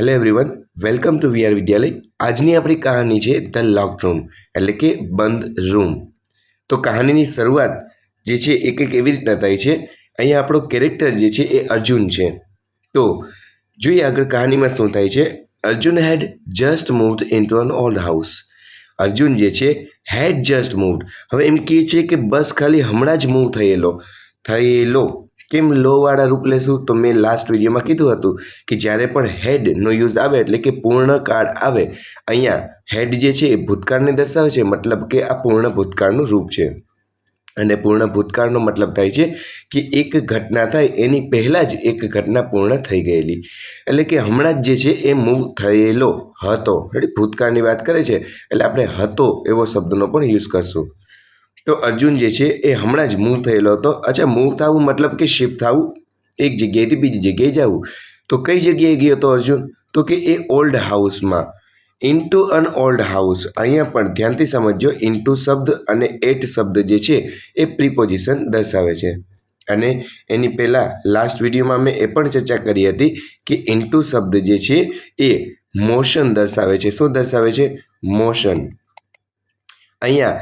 Hello everyone welcome to VR Vidyalaya આજની આપણી કહાની છે ધ લોક રૂમ એટલે કે બંધ રૂમ તો કહાનીની શરૂઆત જે છે, એ કંઈક એવી રીતના થાય છે. અહીંયા આપણો કેરેક્ટર જે છે, એ અર્જુન છે. તો જોઈએ આગળ કહાનીમાં શું થાય છે. Arjun had just moved in to an old house Arjun જે છે હેડ જસ્ટ મૂવડ હવે એમ કહે છે કે બસ ખાલી હમણાં જ મૂવ થયેલો થયેલો. કેમ લોવાળા રૂપ લેશું? તો મેં લાસ્ટ વિડીયોમાં કીધું હતું કે જ્યારે પણ હેડનો યુઝ આવે એટલે કે પૂર્ણ કાળ આવે, અહીંયા હેડ જે છે એ ભૂતકાળને દર્શાવે છે, મતલબ કે આ પૂર્ણ ભૂતકાળનું રૂપ છે. અને પૂર્ણ ભૂતકાળનો મતલબ થાય છે કે એક ઘટના થાય, એની પહેલાં જ એક ઘટના પૂર્ણ થઈ ગયેલી. એટલે કે હમણાં જ જે છે એ મૂવ થયેલો હતો. ભૂતકાળની વાત કરે છે, એટલે આપણે હતો એવો શબ્દનો પણ યુઝ કરશું. તો અર્જુન જે છે એ હમણાં જ મૂવ થયેલો હતો. અચ્છા, મૂવ થવું મતલબ કે શિફ્ટ થવું? એક જગ્યાએથી બીજી જગ્યાએ જવું. તો કઈ જગ્યાએ ગયો હતો અર્જુન? તો કે એ ઓલ્ડ હાઉસમાં. ઇન્ટુ અન ઓલ્ડ હાઉસ અહીંયા પણ ધ્યાનથી સમજજો ઇન્ટુ શબ્દ અને એટ શબ્દ જે છે એ પ્રિપોઝિશન દર્શાવે છે. અને એની પહેલાં લાસ્ટ વિડીયોમાં મેં એ પણ ચર્ચા કરી હતી કે ઇન્ટુ શબ્દ જે છે એ મોશન દર્શાવે છે. શું દર્શાવે છે? મોશન અહીંયા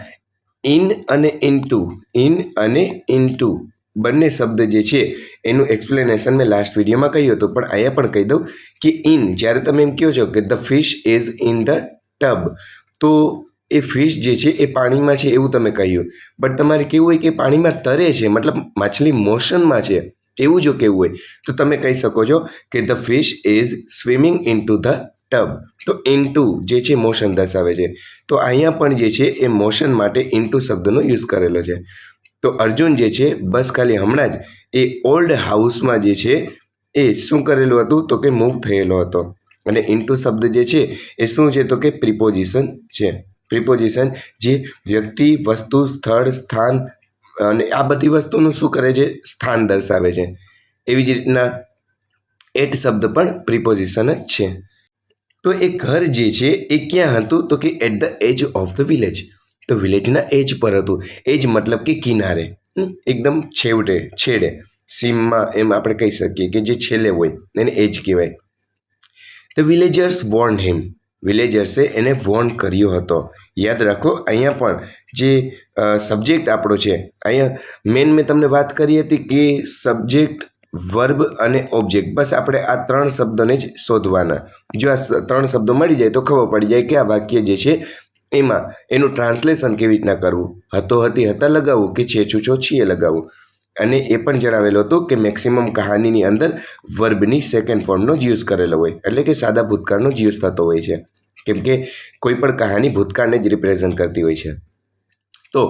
ઇન અને ઇન્ટુ. ઇન અને ઇન્ટુ. બંને શબ્દ જે છે, એનું એક્સપ્લેનેશન મેં લાસ્ટ વિડીયોમાં કહ્યું હતું. પણ અહીંયા પણ કહી દઉં કે ઇન, જ્યારે તમે એમ કહો છો કે the fish is in the tub તો એ ફિશ જે છે, એ પાણીમાં છે એવું તમે કહ્યું. બટ તમારે કેવું હોય કે પાણીમાં તરે છે, મતલબ માછલી મોશનમાં છે, એવું જો કેવું હોય, તો તમે કહી શકો છો કે the fish is swimming in to the tub. તો ઇન્ટુ જે છે મોશન દર્શાવે છે. તો અહીંયા પણ જે છે એ મોશન માટે ઇન્ટુ શબ્દનો યુઝ કરેલો છે. તો અર્જુન જે છે બસ ખાલી હમણાં જ એ ઓલ્ડ હાઉસમાં જે છે એ શું કરેલું હતું? તો કે મૂવ થયેલો હતો. અને ઇન્ટુ શબ્દ જે છે એ શું છે? તો કે પ્રિપોઝિશન છે. પ્રિપોઝિશન જે વ્યક્તિ, વસ્તુ, સ્થળ, સ્થાન અને આ બધી વસ્તુનું શું કરે છે? સ્થાન દર્શાવે છે. એવી જ રીતના એટ શબ્દ પણ પ્રિપોઝિશન જ છે. તો એ ઘર જે છે, એ ક્યાં હતું? તો કે at the edge of the village તો વિલેજના એજ પર હતું. એજ મતલબ કે કિનારે. એકદમ છેવટે, છેડે. સીમમાં એમ આપણે કહી શકીએ કે જે છેલ્લે હોય, એને એજ કહેવાય. ધ વિલેજર્સ વોર્ન હિમ વિલેજર્સે એને વોર્ન કર્યો હતો. યાદ રાખો, અહીંયા પણ જે સબ્જેક્ટ આપણો છે, અહીંયા મેન મેં તમને વાત કરી હતી કે સબ્જેક્ટ વર્બ અને ઓબ્જેક્ટ બસ આપણે આ ત્રણ શબ્દોને જ શોધવાના. જો આ ત્રણ શબ્દો મળી જાય તો ખબર પડી જાય કે આ વાક્ય જે છે એમાં, એનું ટ્રાન્સલેશન કેવી રીતના કરવું? હતો હતી હતા લગાવવું કે છે છૂછો છીએ લગાવવું? અને એ પણ જણાવેલું હતું કે મેક્સિમમ કહાનીની અંદર વર્બની સેકન્ડ ફોર્મનો જ યુઝ કરેલો હોય. એટલે કે સાદા ભૂતકાળનો જ યુઝ થતો હોય છે. કેમ કે કોઈ પણ કહાની ભૂતકાળને જ રિપ્રેઝન્ટ કરતી હોય છે. તો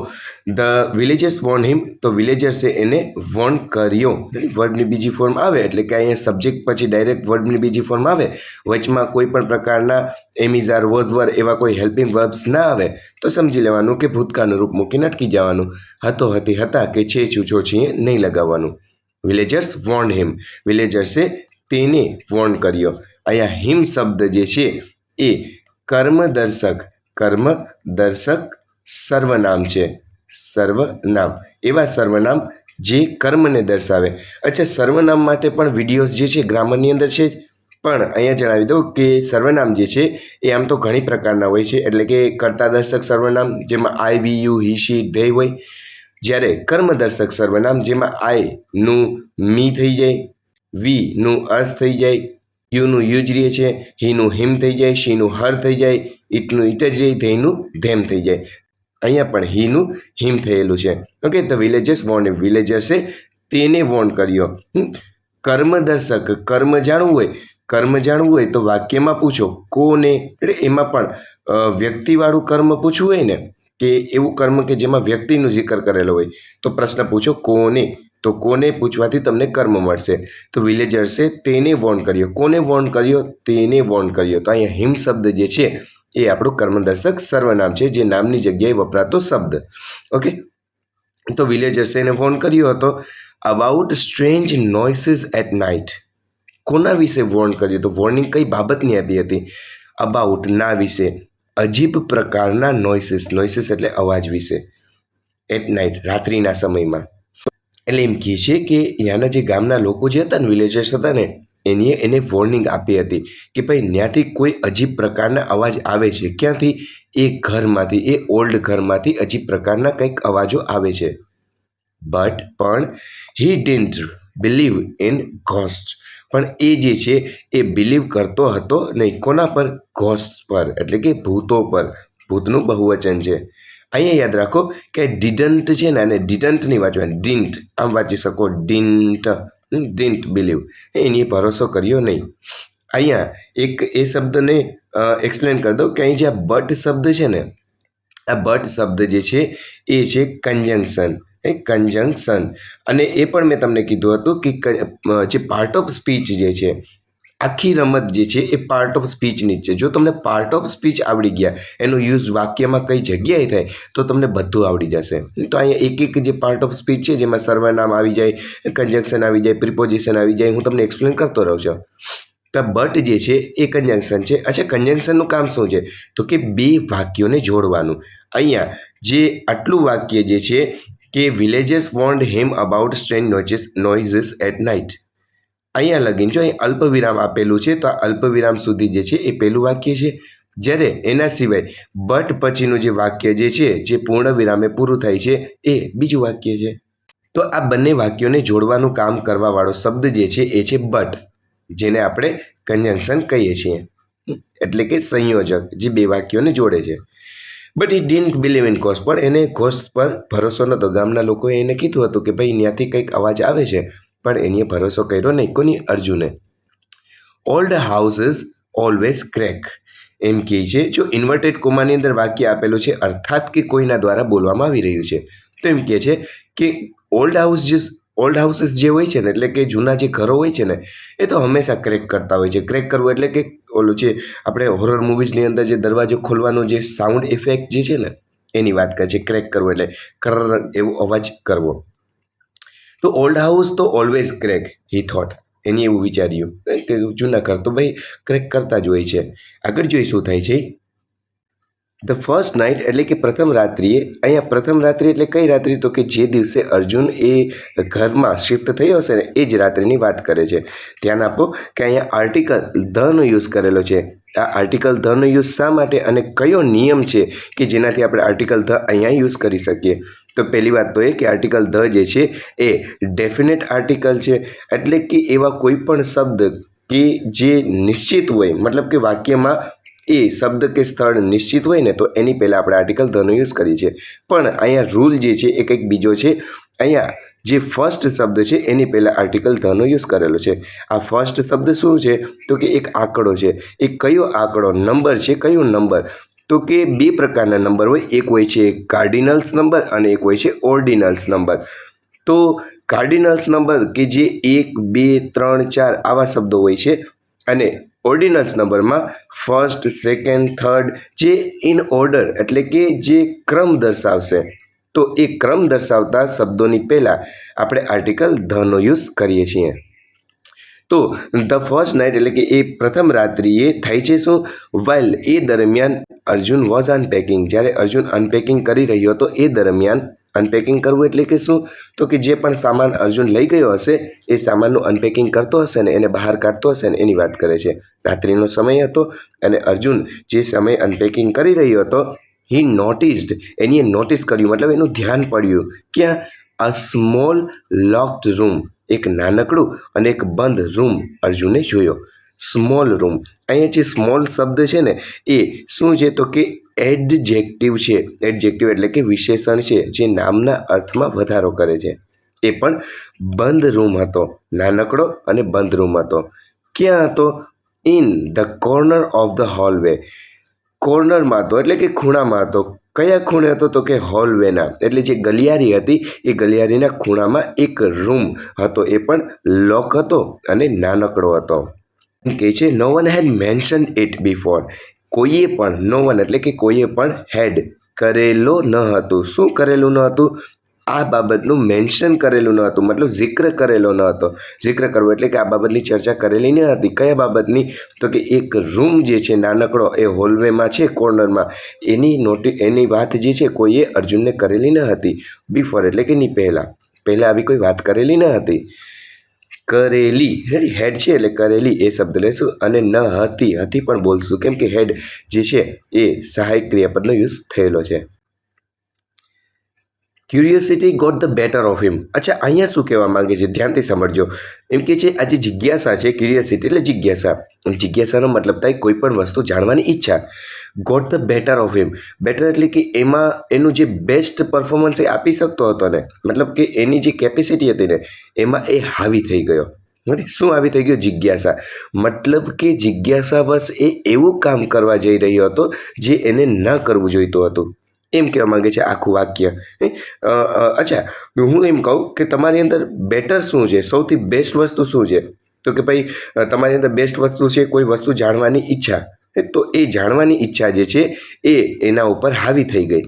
ધ વિલેજર્સ વોર્ન હિમ, તો વિલેજર્સે એને વોર્ન કર્યો. વર્ડની બીજી ફોર્મ આવે, એટલે કે અહીંયા સબ્જેક્ટ પછી ડાયરેક્ટ વર્ડની બીજી ફોર્મ આવે. વચમાં કોઈ પણ પ્રકારના એમિઝાર વોઝવર એવા કોઈ હેલ્પિંગ વર્બ્સ ના આવે, તો સમજી લેવાનું કે ભૂતકાળનું રૂપ મૂકીને અટકી જવાનું. હતો હતી હતા કે છે છું, છો છીએ નહીં લગાવવાનું. વિલેજર્સ વોર્ન હિમ, વિલેજર્સે તેને વોર્ન કર્યો. અહીંયા હિમ શબ્દ જે છે એ કર્મદર્શક કર્મદર્શક સર્વનામ છે. સર્વનામ એવા સર્વનામ જે કર્મને દર્શાવે. અચ્છા સર્વનામ માટે પણ વિડીયોઝ જે છે ગ્રામરની અંદર છે પણ અહીંયા જણાવી દઉં કે સર્વનામ જે છે એ આમ તો ઘણી પ્રકારના હોય છે. એટલે કે કર્તાદર્શક સર્વનામ જેમાં આઈ, વી, યુ, હી, શી ધેય હોય. જ્યારે કર્મદર્શક સર્વનામ જેમાં આઈ નું મી થઈ જાય, વી નું અર્થ થઈ જાય યુનું યુજ રહે છે હીનું હિમ થઈ જાય શીનું હર થઈ જાય ઈટનું ઈટ જ રહે ધેયનું ધેમ થઈ જાય. અહીંયા પણ હીનું હિમ થયેલું છે. ઓકે ધ વિલેજર્સ વોર્ન વિલેજર્સે તેને વોર્ન કર્યો. કર્મદર્શક કર્મ જાણવું હોય, કર્મ જાણવું હોય તો વાક્યમાં પૂછો. કોને? એટલે એમાં પણ વ્યક્તિવાળું કર્મ પૂછવું હોય ને, કે એવું કર્મ કે જેમાં વ્યક્તિનું જિકર કરેલો હોય, તો પ્રશ્ન પૂછો, કોને? તો કોને પૂછવાથી તમને કર્મ મળશે. તો વિલેજર્સે તેને વોર્ન કર્યો. કોને વોર્ન કર્યો? તેને વોર્ન કર્યો. તો અહીંયા હિમ શબ્દ જે છે એ આપણું કર્મદર્શક સર્વનામ છે, જે નામની જગ્યાએ વપરાતો શબ્દ. ઓકે તો વિલેજર્સે એને ફોન કર્યો હતો about strange noises at night કોના વિશે વોર્ન કર્યું? તો વોર્નિંગ કઈ બાબતની આપી હતી? અબાઉટ ના વિશે. અજીબ પ્રકારના નોઇસીસ નોઇસીસ એટલે અવાજ વિશે. એટ નાઇટ રાત્રિના સમયમાં. એટલે એમ કહે છે કે ત્યાંના જે ગામના લોકો જે હતા ને વિલેજર્સ હતા ને એની એને વોર્નિંગ આપી હતી કે ભાઈ ત્યાંથી કોઈ અજીબ પ્રકારના અવાજ આવે છે. ક્યાંથી? એ ઘરમાંથી, એ ઓલ્ડ ઘરમાંથી અજીબ પ્રકારના કંઈક અવાજો આવે છે. બટ પણ he didn't believe in ghost પણ એ જે છે, એ બિલીવ કરતો હતો નહીં. કોના પર? ઘોસ્ટ પર. એટલે કે ભૂતો પર. ભૂતનું બહુવચન છે. અહીંયા યાદ રાખો કે ડિડન્ટ છે ને, અને ડિડન્ટની વાંચવાની ડિન્ટ આમ વાંચી શકો? ડિન્ટ ડિન્ટ બિલીવ એની ભરોસો કર્યો નહીં. અહીંયા એક એ શબ્દને એક્સપ્લેન કરી દઉં કે અહીં જે આ બટ શબ્દ છે ને, આ બટ શબ્દ જે છે, એ છે કન્જંક્શન એ કન્જંક્શન અને એ પણ મેં તમને કીધું હતું કે જે પાર્ટ ઓફ સ્પીચ જે છે આખી રમત જે છે એ પાર્ટ ઓફ સ્પીચની જ છે. જો તમને પાર્ટ ઓફ સ્પીચ આવડી ગયા, એનો યુઝ વાક્યમાં કઈ જગ્યાએ થાય, તો તમને બધું આવડી જશે. તો અહીંયા એક એક જે પાર્ટ ઓફ સ્પીચ છે, જેમાં સર્વનામ આવી જાય કન્જંક્શન આવી જાય પ્રિપોઝિશન આવી જાય, હું તમને એક્સપ્લેન કરતો રહું છું. તો બટ જે છે એ કન્જંક્શન છે. અચ્છા કન્જંક્શનનું કામ શું છે? તો કે બે વાક્યોને જોડવાનું. અહીંયા જે આટલું વાક્ય જે છે કે villagers warned him about strange noises noises at night અહીંયા લગીન જો અહીં અલ્પવિરામ આપેલું છે, તો આ અલ્પવિરામ સુધી જે છે એ પહેલું વાક્ય છે. જ્યારે એના સિવાય બટ પછીનું જે વાક્ય જે છે, જે પૂર્ણ વિરામે પૂરું થાય છે, એ બીજું વાક્ય છે. તો આ બંને વાક્યોને જોડવાનું કામ કરવાવાળો શબ્દ જે છે, એ છે બટ, જેને આપણે કંજંક્શન કહીએ છીએ. એટલે કે સંયોજક, જે બે વાક્યોને જોડે છે. But he didn't believe in ghost પણ એને ઘોષ પર ભરોસો નહોતો. ગામના લોકોએ એને કીધું હતું કે, ભાઈ ત્યાંથી કંઈક અવાજ આવે છે. પણ એની ભરોસો કર્યો નહીં, કોની? અર્જુને. ઓલ્ડ હાઉસીસ ઓલવેઝ ક્રેક એમ કહે છે, જો ઇન્વર્ટેડ કોમાની અંદર વાક્ય આપેલું છે, અર્થાત કે કોઈના દ્વારા બોલવામાં આવી રહ્યું છે. તો એમ કહે છે કે ઓલ્ડ હાઉસ જે ઓલ્ડ હાઉસીસ જે હોય છે ને, એટલે કે જૂના જે ઘરો હોય છે ને, એ તો હંમેશા ક્રેક કરતા હોય છે. ક્રેક કરવું એટલે કે ઓલું છે, આપણે હોરર મૂવીઝની અંદર જે દરવાજો ખોલવાનો જે સાઉન્ડ ઇફેક્ટ જે છે ને, એની વાત કરે છે. ક્રેક કરવો એટલે કરર એવો અવાજ કરવો. તો ઓલ્ડ હાઉસ તો ઓલવેઝ ક્રેક હી થોટ એની એવું વિચાર્યું. કે જૂના ઘર તો ભાઈ ક્રેક કરતા જ હોય છે. આગળ જોઈ શું થાય છે. ધ ફર્સ્ટ નાઇટ એટલે કે પ્રથમ રાત્રિએ, અહીંયા પ્રથમ રાત્રિ એટલે કઈ રાત્રિ? તો કે જે દિવસે અર્જુન એ ઘરમાં શિફ્ટ થયો હશે ને, એ જ રાત્રિની વાત કરે છે. ધ્યાન આપો કે અહીંયા આર્ટિકલ ધનો યુઝ કરેલો છે. આ આર્ટિકલ ધનો યુઝ શા માટે અને કયો નિયમ છે કે જેનાથી આપણે આર્ટિકલ ધ અહીંયા યુઝ કરી શકીએ? તો પહેલી વાત તો એ કે આર્ટિકલ ધ જે છે એ ડેફિનેટ આર્ટિકલ છે. એટલે કે એવા કોઈ પણ શબ્દ કે જે નિશ્ચિત હોય, મતલબ કે વાક્યમાં એ શબ્દ કે સ્થળ નિશ્ચિત હોય ને તો એની પહેલાં આપણે આર્ટિકલ ધનો યુઝ કરીએ છીએ. પણ અહીંયા રૂલ જે છે એ કંઈક બીજો છે. અહીંયા જે ફર્સ્ટ શબ્દ છે એની પહેલાં આર્ટિકલ ધનો યુઝ કરેલો છે. આ ફર્સ્ટ શબ્દ શું છે? તો કે એક આંકડો છે. એ કયો આંકડો? નંબર છે. કયો નંબર તો કે બે પ્રકારના નંબર હોય. એક હોય છે કાર્ડિનલ્સ નંબર અને એક હોય છે ઓર્ડિનલ્સ નંબર. તો કાર્ડિનલ્સ નંબર કે જે એક, બે, ત્રણ, ચાર આવા શબ્દો હોય છે અને ઓર્ડિનલ્સ નંબરમાં ફર્સ્ટ, સેકન્ડ, થર્ડ જે ઇન ઓર્ડર એટલે કે જે ક્રમ દર્શાવશે. તો એ ક્રમ દર્શાવતા શબ્દોની પહેલાં આપણે આર્ટિકલ ધનો યુઝ કરીએ છીએ. તો ધ ફર્સ્ટ નાઇટ એટલે કે એ પ્રથમ રાત્રિએ થાય છે શું? વાઇલ એ દરમિયાન અર્જુન વોઝ અનપેકિંગ જ્યારે અર્જુન અનપેકિંગ કરી રહ્યો હતો, એ દરમિયાન અનપેકિંગ કરવું એટલે કે શું? તો કે જે પણ સામાન અર્જુન લઈ ગયો હશે, એ સામાનનું અનપેકિંગ કરતો હશે ને એને બહાર કાઢતો હશે ને એની વાત કરે છે. રાત્રિનો સમય હતો અને અર્જુન જે સમય અનપેકિંગ કરી રહ્યો હતો હી નોટિસ્ડ એની નોટિસ કર્યું, મતલબ એનું ધ્યાન પડ્યું. ક્યાં? અ સ્મોલ લોક્ડ રૂમ એક નાનકડું અને એક બંધ રૂમ અર્જુને જોયો. Small room. અહીંયા જે સ્મોલ શબ્દ છે ને, એ શું છે તો કે એડજેક્ટિવ છે. એડજેક્ટિવ એટલે કે વિશેષણ છે, જે નામના અર્થમાં વધારો કરે છે. એ પણ બંધ રૂમ હતો, નાનકડો અને બંધ રૂમ હતો. ક્યાં હતો? In the corner of the hallway. કોર્નરમાં હતો, એટલે કે ખૂણામાં હતો. કયા ખૂણે હતો તો કે હોલવેના. એટલે જે ગલિયારી હતી, એ ગલિયારીના ખૂણામાં એક રૂમ હતો. એ પણ લોક હતો અને નાનકડો હતો. કહે છે no one had mention it before કોઈએ પણ નો વન એટલે કે કોઈએ પણ હેડ કરેલો ન હતું. શું કરેલું ન હતું? આ બાબતનું મેન્શન કરેલું ન હતું, મતલબ જિક્ર કરેલો ન હતો. જિક્ર કરવો એટલે કે આ બાબતની ચર્ચા કરેલી ન હતી. કયા બાબતની? તો કે એક રૂમ જે છે, નાનકડો, એ હોલવેમાં છે કોર્નરમાં એની નોટિ, એની વાત જે છે, કોઈએ અર્જુનને કરેલી ન હતી. બિફોર એટલે કે ની પહેલાં. પહેલાં આવી કોઈ વાત કરેલી ન હતી. કરેલી. રેડી હેડ છે એટલે કરેલી એ શબ્દ લઈશું અને ન હતી. હતી પણ બોલશું. કેમ કે હેડ જે છે એ સહાયક ક્રિયાપદનો યુઝ થયેલો છે. Curiosity got the better of him અચ્છા, અહીંયા શું કહેવા માંગે છે? ધ્યાનથી સમજજો. એમ કે છે આ જે જિજ્ઞાસા છે ક્યુરિયોસિટી એટલે જિજ્ઞાસા. જિજ્ઞાસાનો મતલબ થાય કોઈ પણ વસ્તુ જાણવાની ઈચ્છા. Got the better of him better એટલે કે એમાં એનું જે બેસ્ટ પરફોર્મન્સ એ આપી શકતો હતો ને. મતલબ કે એની જે કેપેસિટી હતી ને, એમાં એ હાવી થઈ ગયો. શું આવી થઈ ગયો? જિજ્ઞાસા. મતલબ કે જિજ્ઞાસાવશ એ એવું કામ કરવા જઈ રહ્યો હતો, જે એને ન કરવું જોઈતું હતું. એમ કહેવા માંગે છે આખું વાક્ય. અચ્છા, હું એમ કહું કે તમારી અંદર બેટર શું છે? સૌથી બેસ્ટ વસ્તુ શું છે? તો કે ભાઈ તમારી અંદર બેસ્ટ વસ્તુ છે કોઈ વસ્તુ જાણવાની ઈચ્છા? તો એ જાણવાની ઈચ્છા જે છે એ એના ઉપર હાવી થઈ ગઈ?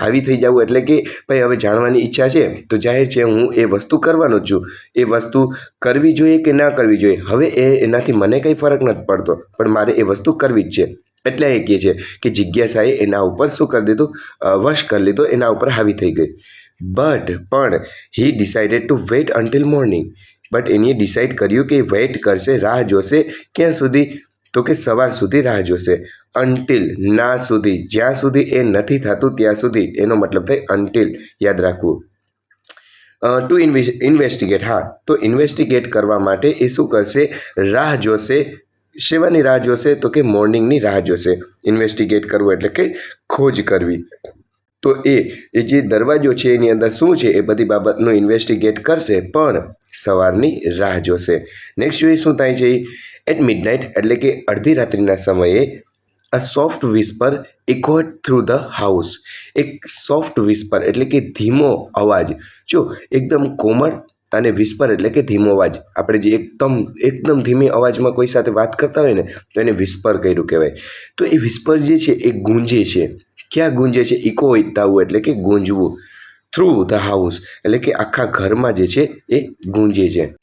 હાવી થઈ જવું એટલે કે ભાઈ, હવે જાણવાની ઈચ્છા છે તો જાહેર છે હું એ વસ્તુ કરવાનો જ છું. એ વસ્તુ કરવી જોઈએ કે ના કરવી જોઈએ? હવે એ એનાથી મને કંઈ ફરક નથી પડતો. પણ મારે એ વસ્તુ કરવી જ છે. એટલે એ કહે છે કે જિજ્ઞાસાએ એના ઉપર શું કરી દીધું? વશ કરી લીધો, એના ઉપર હાવી થઈ ગઈ. બટ પણ he decided to wait until morning but એનીએ decide કર્યું કે વેઇટ કરશે, રાહ જોશે, ક્યાં સુધી? તો કે સવાર સુધી રાહ જોશે. અન્ટિલ ના સુધી, જ્યાં સુધી એ નથી થતું, ત્યાં સુધી. એનો મતલબ થાય અન્ટિલ યાદ રાખવું. ટુ ઇન્વેસ્ટિગેટ હા. તો ઇન્વેસ્ટિગેટ કરવા માટે એ શું કરશે? રાહ જોશે શેવાની રાહ જોશે તો કે મોર્નિંગની રાહ જોશે. ઇન્વેસ્ટિગેટ કરવું એટલે કે ખોજ કરવી. તો એ જે દરવાજો છે એની અંદર શું છે એ બધી બાબતનું ઇન્વેસ્ટિગેટ કરશે પણ સવારની રાહ જોશે. નેક્સ્ટ જોઈએ શું થાય છે એટ મિડનાઇટ એટલે કે અડધી રાત્રિના સમયે a soft whisper echoed through the house એક સોફ્ટ વિસ્પર એટલે કે ધીમો અવાજ. જો એકદમ કોમળ અને વિસ્પર એટલે કે ધીમો અવાજ. આપણે જે એકદમ એકદમ ધીમી અવાજમાં કોઈ સાથે વાત કરતા હોય ને, તો એને વિસ્પર કર્યું કહેવાય. તો એ વિસ્પર જે છે, એ ગુંજે છે. ક્યાં ગુંજે છે? ઇકો ઇતાવું એટલે કે ગુંજવું. થ્રુ ધ હાઉસ એટલે કે આખા ઘરમાં જે છે, એ ગુંજે છે.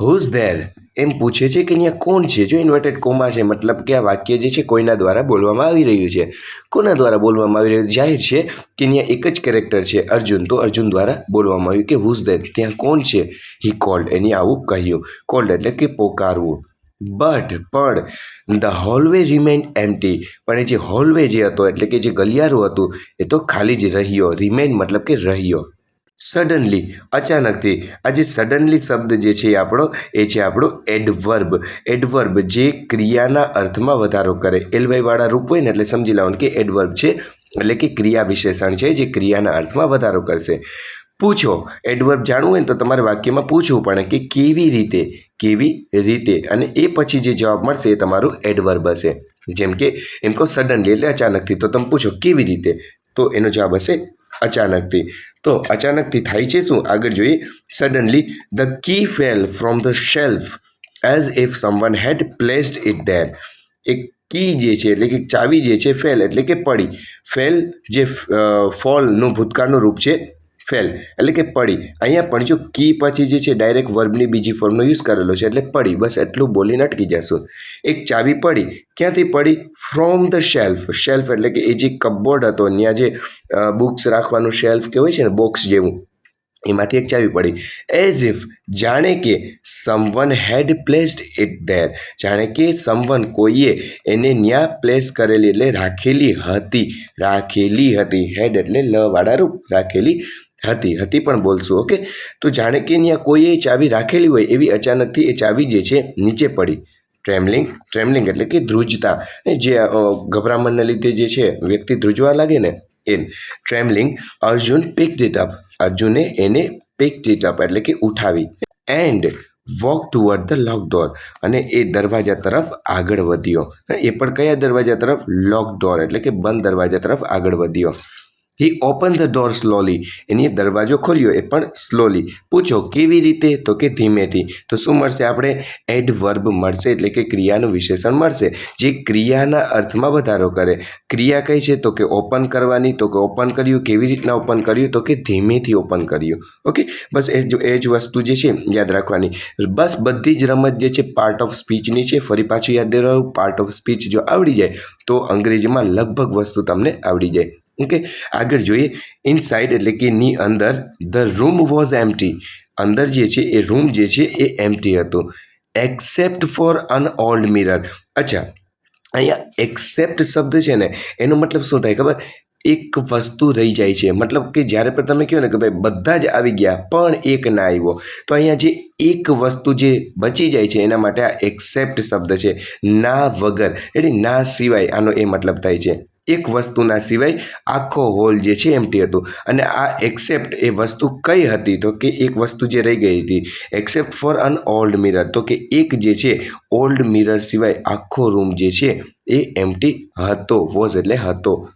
હુઝ ધેર એમ પૂછે છે કે અહીંયા કોણ છે? જો ઇન્વર્ટેડ કોમા છે, મતલબ કે આ વાક્ય જે છે કોઈના દ્વારા બોલવામાં આવી રહ્યું છે. કોના દ્વારા બોલવામાં આવી રહ્યું જાહેર છે કે અહીંયા એક જ કેરેક્ટર છે, અર્જુન. તો અર્જુન દ્વારા બોલવામાં આવ્યું કે હુઝ ધેર ત્યાં કોણ છે? હી કોલ્ડ એની આવું કહ્યું. કોલ્ડ એટલે કે પોકારવું. બટ પણ ધ હોલવે રિમેન એમટી પણ એ જે હોલવે જે હતો, એટલે કે જે ગલિયારું હતું, એ તો ખાલી જ રહ્યો. રિમેન મતલબ કે રહ્યો. સડનલી અચાનકથી આ જે સડનલી શબ્દ જે છે આપણો, એ છે આપણો એડવર્બ એડવર્બ જે ક્રિયાના અર્થમાં વધારો કરે. એલવાયવાળા રૂપ હોય ને એટલે સમજી લેવાનું કે એડવર્બ છે, એટલે કે ક્રિયા વિશેષણ છે જે ક્રિયાના અર્થમાં વધારો કરશે. પૂછો એડવર્બ જાણવું હોય ને તો તમારે વાક્યમાં પૂછવું પડે કે કેવી રીતે કેવી રીતે? અને એ પછી જે જવાબ મળશે એ તમારું એડવર્બ હશે. જેમ કે, એમ કહો સડનલી એટલે અચાનકથી તો તમે પૂછો કેવી રીતે? તો એનો જવાબ હશે અચાનકથી તો અચાનકથી થાય છે શું? આગળ જોઈએ. Suddenly the key fell from the shelf as if someone had placed it there એક કી જે છે, એટલે કે ચાવી જે છે ફેલ એટલે કે પડી. ફેલ જે ફોલનું ભૂતકાળનું રૂપ છે ફેલ. એટલે કે પડી. અહીંયા પણ જો કી પછી જે છે ડાયરેક્ટ વર્બની બીજી ફોર્મનો યુઝ કરેલો છે, એટલે પડી. બસ એટલું બોલીને અટકી જશું. એક ચાવી પડી. ક્યાંથી પડી? ફ્રોમ ધ શેલ્ફ શેલ્ફ એટલે કે એ જે કપબોર્ડ હતો, ત્યાં જે બુક્સ રાખવાનું શેલ્ફ કે હોય છે ને બોક્સ જેવું, એમાંથી એક ચાવી પડી. એઝ ઇફ જાણે કે someone had placed it there જાણે કે સમવન કોઈએ એને ન્યા પ્લેસ કરેલી એટલે રાખેલી હતી. રાખેલી હતી. હેડ એટલે લ વાળા રૂપ. રાખેલી હતી હતી પણ બોલશું, ઓકે? તો જાણે કે ત્યાં કોઈએ ચાવી રાખેલી હોય એવી અચાનકથી એ ચાવી જે છે નીચે પડી. ટ્રેમલિંગ ટ્રેમલિંગ એટલે કે ધ્રુજતા. જે ગભરામણને લીધે જે છે, વ્યક્તિ ધ્રુજવા લાગે ને, એમ. ટ્રેમલિંગ અર્જુન પિક ઇટ અર્જુને એને પિક ઇટ એટલે કે ઉઠાવી. And walk toward the lock door અને એ દરવાજા તરફ આગળ વધ્યો. એ પણ કયા દરવાજા તરફ? લોક ડોર એટલે કે બંધ દરવાજા તરફ આગળ વધ્યો. He open the door slowly એની દરવાજો ખોલ્યો. એ પણ સ્લોલી પૂછો, કેવી રીતે? તો કે ધીમેથી. તો શું મળશે? આપણે એડ વર્બ મળશે, એટલે કે ક્રિયાનું વિશેષણ મળશે. જે ક્રિયાના અર્થમાં વધારો કરે. ક્રિયા કઈ છે? તો કે ઓપન કરવાની. તો કે ઓપન કર્યું. કેવી રીતના ઓપન કર્યું? તો કે ધીમેથી ઓપન કર્યું. ઓકે બસ એ જ એ જ વસ્તુ જે છે, યાદ રાખવાની. બસ બધી જ રમત જે છે પાર્ટ ઓફ સ્પીચની છે, ફરી પાછું યાદ દેવાનું પાર્ટ ઓફ સ્પીચ જો આવડી જાય, તો અંગ્રેજીમાં લગભગ વસ્તુ તમને આવડી જાય. ઓકે આગળ જોઈએ. ઇનસાઇડ એટલે કે ની અંદર ધ રૂમ વોઝ એમટી અંદર જે છે, એ રૂમ જે છે, એ એમટી હતો. Except for an old mirror અચ્છા, અહીંયા એક્સેપ્ટ શબ્દ છે ને, એનો મતલબ શું થાય ખબર? એક વસ્તુ રહી જાય છે. મતલબ કે જ્યારે પણ તમે કહો ને કે ભાઈ બધા જ આવી ગયા, પણ એક ના આવ્યો. તો અહીંયા જે એક વસ્તુ જે બચી જાય છે, એના માટે આ એક્સેપ્ટ શબ્દ છે. ના વગર. એટલે ના સિવાય આનો એ મતલબ થાય છે. એક વસ્તુના સિવાય આખો હોલ જે છે એમટી હતું. અને આ એક્સેપ્ટ એ વસ્તુ કઈ હતી? તો કે એક વસ્તુ જે રહી ગઈ હતી. Except for an old mirror તો કે એક જે છે ઓલ્ડ મિરર સિવાય આખો રૂમ જે છે, એ એમટી હતો વોઝ એટલે હતો.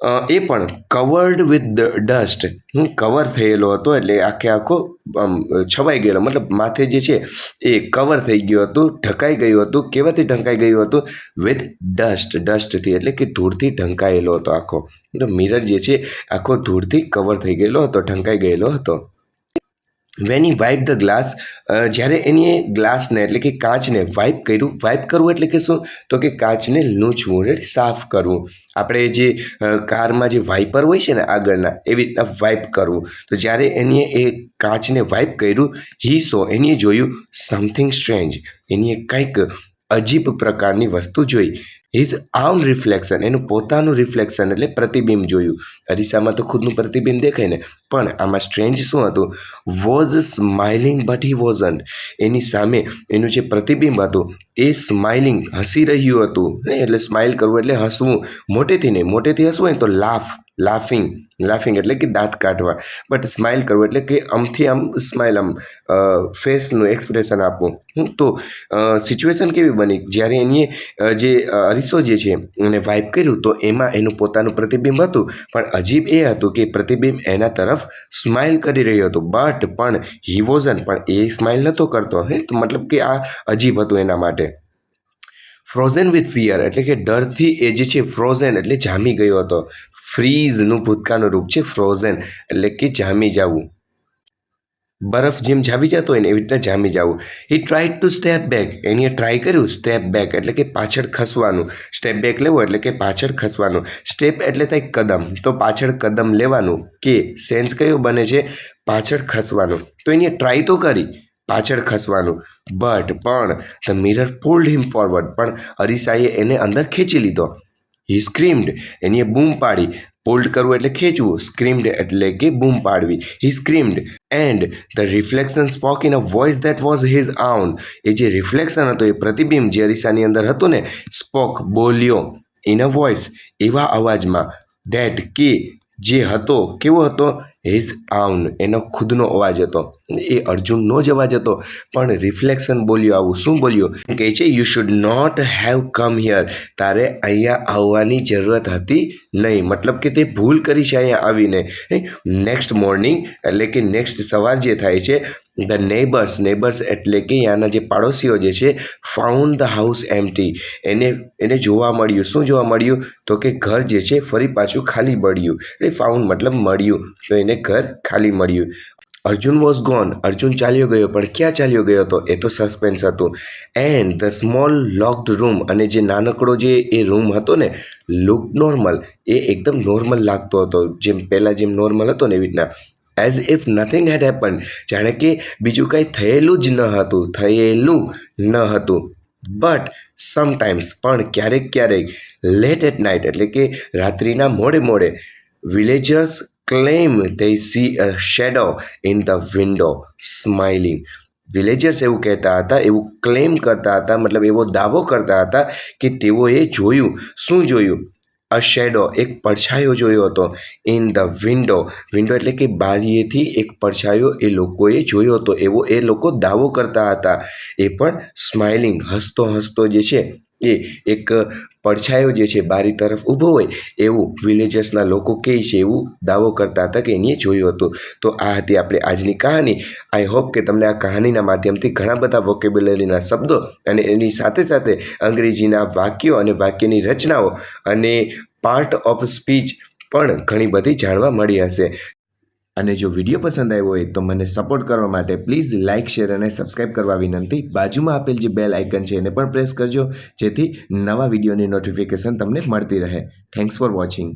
એ પણ કવર્ડ વિથ ડસ્ટ કવર થયેલો હતો એટલે આખે આખો આમ, છવાઈ ગયેલો. મતલબ માથે જે છે એ કવર થઈ ગયું હતું ઢંકાઈ ગયું હતું. કેવાથી ઢંકાઈ ગયું હતું? વિથ ડસ્ટ ડસ્ટથી એટલે કે ધૂળથી ઢંકાયેલો હતો આખો. મિરર જે છે આખો ધૂળથી કવર થઈ ગયેલો હતો ઢંકાઈ ગયેલો હતો. When I wipe the glass જ્યારે એની ગ્લાસને એટલે કે કાચને વાઇપ કર્યું વાઇપ કરવું એટલે કે શું? તો કે કાચને લૂંછવું એટલે સાફ કરવું. આપણે જે કારમાં જે વાઇપર હોય છે ને આગળના, એવી રીતના વાઇપ કરવું. તો જ્યારે એની એ કાચને વાઇપ કર્યું હી સો એની જોયું સમથિંગ સ્ટ્રેન્જ એની કંઈક અજીબ પ્રકારની વસ્તુ જોઈ. હિઝ આઉન રિફ્લેક્શન એનું પોતાનું રિફ્લેક્શન એટલે પ્રતિબિંબ જોયું. અરીસામાં તો ખુદનું પ્રતિબિંબ દેખાય ને, પણ આમાં સ્ટ્રેન્જ શું હતું? Was smiling but he wasn't એની સામે એનું જે પ્રતિબિંબ હતું, એ સ્માઇલિંગ હસી રહ્યું હતું એટલે સ્માઇલ કરવું એટલે હસવું. મોટેથી નહીં, મોટેથી હસવું હોય તો લાફ લાફિંગ લાફિંગ એટલે કે દાંત કાઢવા. બટ સ્માઇલ કરવું એટલે કે આમથી આમ સ્માઇલ આમ ફેસનું એક્સપ્રેશન આપવું. તો સિચ્યુએશન કેવી બની? જ્યારે એની જે અરીસો જે છે એને વાઇપ કર્યું તો એમાં એનું પોતાનું પ્રતિબિંબ હતું. પણ અજીબ એ હતું કે પ્રતિબિંબ એના તરફ સ્માઇલ કરી રહ્યું હતું. બટ પણ હી વોઝન પણ એ સ્માઇલ નહોતો કરતો, હે? મતલબ કે આ અજીબ હતું એના માટે. ફ્રોઝન વિથ ફિયર એટલે કે ડરથી એ જે છે ફ્રોઝન એટલે જામી ગયો હતો. ફ્રીઝનું ભૂતકાળનું રૂપ છે ફ્રોઝન એટલે કે જામી જવું. બરફ જેમ જામી જતો હોય ને એવી રીતના જામી જવું. He try to step back એનીએ try કર્યું સ્ટેપ બેક એટલે કે પાછળ ખસવાનું. સ્ટેપ બેક લેવું એટલે કે પાછળ ખસવાનું. સ્ટેપ એટલે થાય કદમ. તો પાછળ કદમ લેવાનું કે સેન્સ કયો બને છે? પાછળ ખસવાનું. તો એની ટ્રાય તો કરી, પાછળ ખસવાનું. બટ પણ the mirror pulled him forward પણ અરીસાએ એને અંદર ખેંચી લીધો. હી સ્ક્રીમ્ડ એની બૂમ પાડી. પુલ્ડ કરવું એટલે ખેંચવું. સ્ક્રીમ્ડ એટલે કે બૂમ પાડવી. He screamed and the reflection spoke in a voice that was his own એ જે રિફ્લેક્શન હતું, એ પ્રતિબિંબ જે અરીસાની અંદર હતું ને સ્પોક બોલ્યો ઇન અ વોઇસ એવા અવાજમાં દેટ કે જે હતો, કેવો હતો? હિઝ આઉન એનો ખુદનો અવાજ હતો. એ અર્જુનનો જ અવાજ હતો. પણ રિફ્લેક્શન બોલ્યો, આવું શું બોલ્યો? કહે છે you should not have come here તારે અહીંયા આવવાની જરૂરત હતી નહીં. મતલબ કે તે ભૂલ કરી છે અહીંયા આવીને. નેક્સ્ટ મોર્નિંગ એટલે કે નેક્સ્ટ સવાર જે થાય છે ધ નેબર્સ નેબર્સ એટલે કે ત્યાંના જે પાડોશીઓ જે છે ફાઉન્ડ ધ હાઉસ એમટી એને એને જોવા મળ્યું. શું જોવા મળ્યું? તો કે ઘર જે છે, ફરી પાછું ખાલી મળ્યું એટલે ફાઉન્ડ મતલબ મળ્યું. તો એને ઘર ખાલી મળ્યું. અર્જુન વોઝ ગોન અર્જુન ચાલ્યો ગયો. પણ ક્યાં ચાલ્યો ગયો હતો? એ તો સસ્પેન્સ હતું. And the small locked room અને જે નાનકડો જે એ રૂમ હતો ને લુક નોર્મલ એ એકદમ નોર્મલ લાગતો હતો. જેમ પહેલાં જેમ નોર્મલ હતો ને એવી રીતના. As if nothing had happen જાણે કે બીજું કંઈ થયેલું જ ન હતું, થયેલું ન હતું. બટ સમટાઈમ્સ પણ ક્યારેક ક્યારેક લેટ એટ નાઇટ એટલે કે રાત્રિના મોડે મોડે villagers claim they see a shadow in the window smiling villagers એવું કહેતા હતા, એવું ક્લેમ કરતા હતા, મતલબ એવો દાવો કરતા હતા કે તેઓએ જોયું. શું જોયું? અ શેડો એક પડછાયો જોયો હતો. ઇન ધ વિન્ડો વિન્ડો એટલે કે બારીએથી એક પડછાયો એ લોકોએ જોયો હતો. એવો એ લોકો દાવો કરતા હતા. એ પણ સ્માઇલિંગ હસતો હસતો જે છે એ એક પડછાયો જે છે બારી તરફ ઊભો હોય, એવું વિલેજર્સના લોકો કહે છે, એવું દાવો કરતા હતા કે એની જોયું હતું. તો આ હતી આપણે આજની કહાની. આઈ હોપ કે તમને આ કહાનીના માધ્યમથી ઘણા બધા વોકેબ્યુલરીના શબ્દો અને એની સાથે સાથે અંગ્રેજીના વાક્યો અને વાક્યની રચનાઓ અને પાર્ટ ઓફ સ્પીચ પણ ઘણી બધી જાણવા મળી હશે. અને જો વીડિયો પસંદ આવ્યો હોય તો મને સપોર્ટ કરવા માટે પ્લીઝ લાઇક શેર અને સબસ્ક્રાઇબ કરવા વિનંતી. બાજુમાં આપેલ જે બેલ આઇકન છે એને પણ પ્રેસ કરજો, જેથી નવા વિડીયોની નોટિફિકેશન તમને મળતી રહે. Thanks for watching